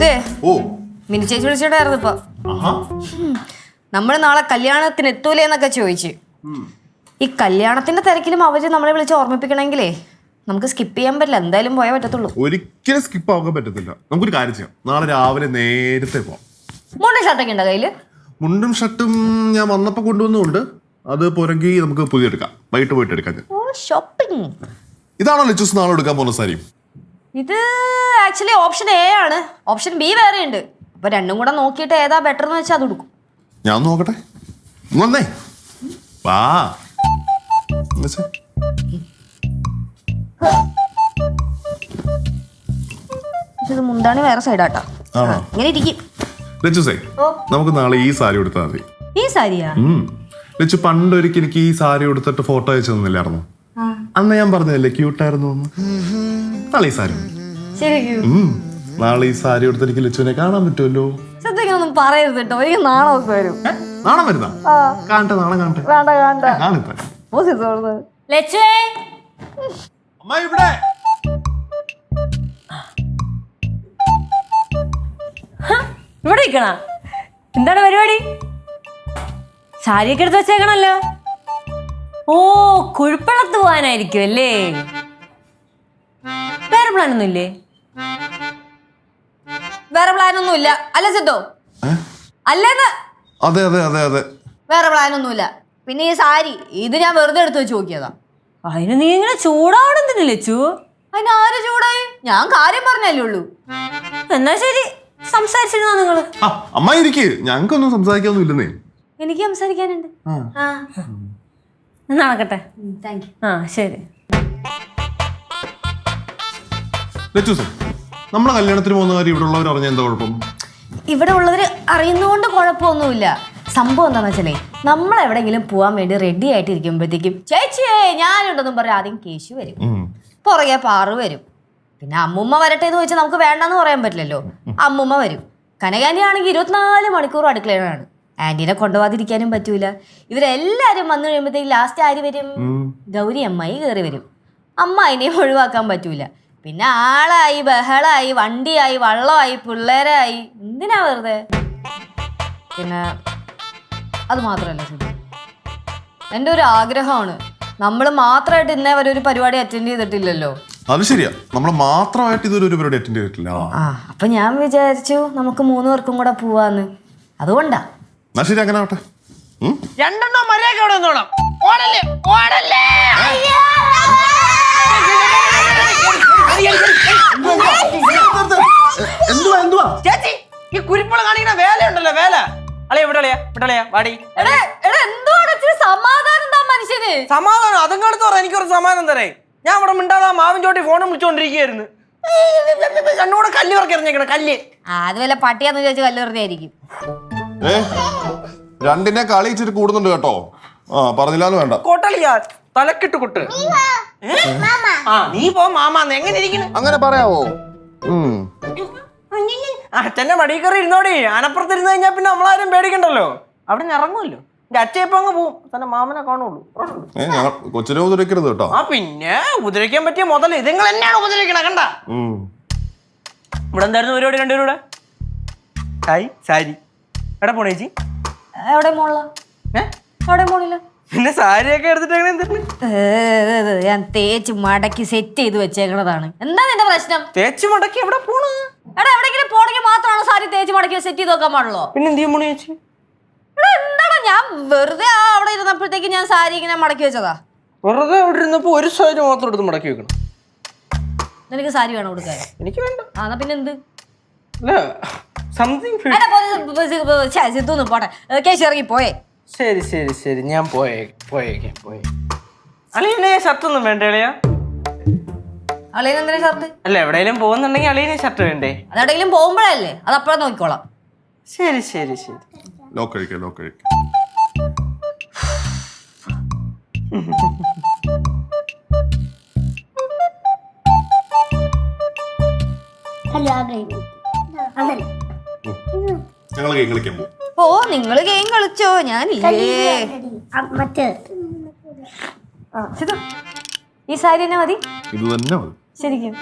സിദ്ധേ ഓ. Mini ചേച്ചി വിളിച്ചിട്ടായിരുന്നു ഇപ്പൊ. നമ്മൾ നാളെ കല്യാണത്തിന് എത്തൂലേ എന്നൊക്കെ ചോദിച്ചു. ഈ കല്യാണത്തിന്റെ തിരക്കിലും അവർ നമ്മളെ വിളിച്ച് ഓർമ്മിപ്പിക്കണമെങ്കിലേ നമുക്ക് സ്കിപ്പ് ചെയ്യാൻ പറ്റില്ല. എന്തായാലും പോയാൽ പറ്റത്തുള്ളൂ. ഒരിക്കലും സ്കിപ്പ് ആക്കാൻ പറ്റത്തില്ല. നമുക്കൊരു കാര്യം ചെയ്യാം. നാളെ രാവിലെ നേരത്തെ പോവാം. മോണ്ടെ ഷർട്ടൊക്കെ ഉണ്ടോ കയ്യിൽ? മുണ്ടും ഷർട്ടും ഞാൻ വന്നപ്പോ കൊണ്ടുവന്നുകൊണ്ട് അത് പുരങ്കി നമുക്ക് പുതിയ എടുക്കാം. വൈകിട്ട് പോയിട്ട് എടുക്കാം ഷോപ്പിംഗ് ഇതാണോ ലിച്ചൂസ് നാളെ എടുക്കാൻ പോകുന്ന സാരി? ഇത് ആക്ച്വലി ഓപ്ഷൻ എ ആണ്. ഓപ്ഷൻ ബി വേറെ ഉണ്ട്. അപ്പൊ രണ്ടും കൂടെ നോക്കിയിട്ട് ഏതാ ബെറ്റർ എന്ന് വെച്ചാൽ അത് കൊടുക്കും ഞാൻ ഒന്ന് നോക്കട്ടെ? ഇങ്ങ് വന്നേ. വാ. ഇങ്ങ് വെച്ചേ. പക്ഷെ ഇത് മുന്താണി വേറെ സൈഡാട്ടോ ആണോ? ഇങ്ങനെ ഇരിക്കും. ലച്ചൂസേ ഓ. നമുക്ക് നാളെ ഈ സാരി കൊടുത്താൽ മതി. ഈ സാരിയാ? ഉം. ലച്ചു പണ്ടൊരിക്കൽ എനിക്ക് ഈ സാരി കൊടുത്തിട്ട് ഫോട്ടോ അയച്ചു തന്നില്ലായിരുന്നു? അന്ന് ഞാൻ പറഞ്ഞതല്ലേ ക്യൂട്ടായിരുന്നു നാളെ ഈ സാരി നാളെ ഈ സാരി എടുത്ത് എനിക്ക് ലച്ചുവിനെ കാണാൻ പറ്റുമല്ലോ. ഒന്നും പറയരുത് കേട്ടോ. എനിക്ക് നാണമൊക്കെ വരും. നാളെ വരുന്ന? കാണട്ടെ നാളെ കാണട്ടെ. വേണ്ട വേണ്ട. നാളെ ലച്ചുവേ? അമ്മ ഇവിടെ. ഇവിടെ ഇരിക്കണ. എന്താണ് പരിപാടി? സാരിയൊക്കെ എടുത്ത് വെച്ചേക്കണല്ലോ. ഓ കുഴിപ്പള്ളത്ത് പോകാനായിരിക്കും അല്ലേ? വേറെ പ്ലാൻ ഒന്നും ഇല്ലേ? വേറെ പ്ലാൻ ഒന്നും ഇല്ല. അല്ല സിദ്ധോ? അല്ലെന്ന്. അതെ അതെ അതെ അതെ. വേറെ പ്ലാൻ ഒന്നുമില്ല പിന്നെ ഈ സാരി ഇത് ഞാൻ വെറുതെ എടുത്ത് വെച്ച് നോക്കിയതാ. അതിന് നീ ഇങ്ങനെ ചൂടാവണെന്തിനു ലച്ചു. അതിന് ആര് ചൂടായി? ഞാൻ കാര്യം പറഞ്ഞല്ലേ ഉള്ളൂ. എന്നാ ശരി. സംസാരിച്ചിരുന്നോ നിങ്ങൾ? അമ്മായിരിക്കേ അമ്മ ഇരിക്ക്. ഞങ്ങൾക്കൊന്നും സംസാരിക്കാനൊന്നും ഇല്ലെന്നേ. എനിക്ക് സംസാരിക്കാനുണ്ട്. ആ. നടക്കട്ടെ? താങ്ക് യു ആ ശരി. ലച്ചൂസേ നമ്മളെ കല്യാണത്തിന് പോകുന്ന കാര്യം ഇവിടെ ഉള്ളവർ അറിഞ്ഞ എന്താ കുഴപ്പം? ഇവിടെ ഉള്ളവർ അറിയുന്നതുകൊണ്ട് കുഴപ്പമൊന്നുമില്ല. സംഭവം എന്താണെന്ന് വെച്ചാലേ നമ്മൾ എവിടെയെങ്കിലും പോകാൻ വേണ്ടി റെഡി ആയിട്ട് ഇരിക്കുമ്പോഴത്തേക്കും ചേച്ചിയേ ഞാനുണ്ടെന്നും പറഞ്ഞ് ആദ്യം കേശു വരും. പുറകെ പാറു വരും. പിന്നെ അമ്മുമ്മ വരട്ടെ എന്ന് ചോദിച്ചാൽ നമുക്ക് വേണ്ടെന്ന് പറയാൻ പറ്റില്ലല്ലോ. അമ്മുമ്മ വരും. കനകാനി ആണെങ്കിൽ ഇരുപത്തിനാല് മണിക്കൂർ അടുക്കളയിലാണ്. ആന്റീനെ കൊണ്ടുപോകാതിരിക്കാനും പറ്റൂല. ഇവരെല്ലാരും വന്നു കഴിയുമ്പോഴത്തേക്ക് ലാസ്റ്റ് ആര് വരും. ഗൗരി അമ്മായി കയറി വരും. അമ്മ അതിനെ ഒഴിവാക്കാൻ പറ്റൂല. പിന്നെ ആളായി ബഹളായി വണ്ടിയായി വള്ളമായി പിള്ളേരായി. എന്തിനാ വെറുതെ? പിന്നെ അത് മാത്രമല്ല സുധി. എന്റെ ഒരു ആഗ്രഹമാണ്. നമ്മൾ മാത്രമായിട്ട് ഇന്നേ വരെ ഒരു പരിപാടി അറ്റൻഡ് ചെയ്തിട്ടില്ലല്ലോ. അത് ശരിയാ. നമ്മൾ മാത്രമായിട്ട് ഇതൊരു ഒരു പരിപാടി അറ്റൻഡ് ചെയ്തിട്ടില്ല. ആ അപ്പൊ ഞാൻ വിചാരിച്ചു നമുക്ക് മൂന്ന് പേർക്കും കൂടെ പോവാന്ന്. അതുകൊണ്ടാ. എന്നാ ശരി അങ്ങനെ ആവട്ടെ? രണ്ടെണ്ണം മര്യാദ അവിടെ നിന്നോണം. ഓടല്ലേ? ഓടല്ലേ? എന്തുവാ എന്തുവാ? ചേച്ചി ഈ കുരിപ്പുള കാണിക്കുന്ന വേലയുണ്ടല്ലോ വേല. അളിയ വിടളിയ വിടളിയ വാടി. എടേ എടാ എന്തുവാണ് ഇച്ചിരി സമാധാനം മനുഷ്യന്? സമാധാനം അതും കടുത്ത് പറ എനിക്കൊരു സമാധാനം തരേ. ഞാൻ ഇവിടെ മിണ്ടാതെ ആ മാവിൻ ചോട്ടി ഫോണും വിളിച്ചോണ്ടിരിക്കുകയായിരുന്നു കണ്ണൂടെ കല്ല് പറക്കി എറിഞ്ഞേക്കണ കല്ല്. അത് വല്ല പട്ടിയാന്ന് ചോദിച്ചു കല്ല് വെറുതെ ആയിരിക്കും. ഏ? രണ്ടിനെ കളി ഇച്ചിരി കൂടുന്നുണ്ട് കേട്ടോ. ആ പറഞ്ഞില്ലാന്ന് വേണ്ട. കൊട്ടളിയാ തലക്കിട്ട് കുട്ട്. ഏ? ആ നീ പോ മാമാന്ന് എങ്ങനെ ഇരിക്കണ് അങ്ങനെ പറയാവോ? ഉം. അച്ഛന്റെ മടി കയറി ഇരുന്നോടി. ആനപ്പുറത്ത് ഇരുന്ന് കഴിഞ്ഞാൽ പിന്നെ നമ്മളാരും പേടിക്കണ്ടല്ലോ. അവിടെ നിന്ന് ഇറങ്ങുമല്ലോ. എന്റെ അച്ഛൻ ഇപ്പൊ അങ്ങ് പോവും. തന്നെ മാമനെ കാണുള്ളൂ. ഏ ഞങ്ങൾ കൊച്ചിനെ ഉപദ്രവിക്കരുത് കേട്ടോ. ആ പിന്നെ ഉപദ്രവിക്കാൻ പറ്റിയ മുതൽ ഇതുങ്ങൾ എന്നെയാണ് ഉപദ്രവിക്കണ കണ്ട. ഉം. ഇവിടെ എന്തായിരുന്നു പരിപാടി രണ്ടുപേരുടെ ഹായ് സാരി. എവിടെ പോണേ ചേച്ചി. എവിടെ എവിടെ പിന്നെ സാരിയൊക്കെ എടുത്തിട്ട് എന്തിട്ട് ഞാൻ തേച്ച് മടക്കി സെറ്റ് ചെയ്ത് വെച്ചേക്കണതാണ്. എന്താ നിന്റെ പ്രശ്നം? തേച്ച് മടക്കി എവിടെ പോണു? എടാ എവിടെങ്കിലും പോണെങ്കിൽ മാത്രമാണ് സാരി തേച്ച് മടക്കി സെറ്റ് ചെയ്ത് നോക്കാൻ പാടുള്ളൂ? പിന്നെ എന്ത് ചെയ്യാൻ ചേച്ചി? എടാ എന്താണോ ഞാൻ വെറുതെ അവിടെ ഇരുന്നപ്പോഴത്തേക്ക് ഞാൻ സാരി ഇങ്ങനെ മടക്കി വെച്ചതാ? വെറുതെ അവിടെ ഇരുന്നപ്പോ ഒരു സാരി മാത്രം എടുത്ത് മടക്കി വെക്കണം. നിനക്ക് സാരി വേണം കൊടുക്കാൻ? എനിക്ക് വേണ്ട. ആ പിന്നെ എന്ത്? സംതിങ് സിദ്ധുന്ന് പോട്ടെ. ഏ, ഇറങ്ങി പോയേ. ശരി ശരി ശരി. ഞാൻ പോയേ പോയേക്കാം പോയേ. അളിയനെ ഷർട്ടൊന്നും വേണ്ട അളിയ? അളിയൻ എന്തിനാ ഷർട്ട്? അല്ല എവിടെയെങ്കിലും പോകുന്നുണ്ടെങ്കിൽ അളിയനെ ഷർട്ട് വേണ്ടേ? അതെവിടെയെങ്കിലും പോകുമ്പോഴല്ലേ അത് അപ്പഴാ നോക്കിക്കോളാം. ശരി ശരി ശരി. ലോക്ക് കഴിക്കാം ലോക്ക് കഴിക്കാം. ഞങ്ങൾ ഗെയിം കളിക്കാൻ പോകും ഓ നിങ്ങൾ ഗെയിം കളിച്ചോ? ഞാനില്ലേ. മറ്റേ. ഈ സാരി തന്നെ മതി. ഇത് തന്നെ മതി. ശരിക്കും.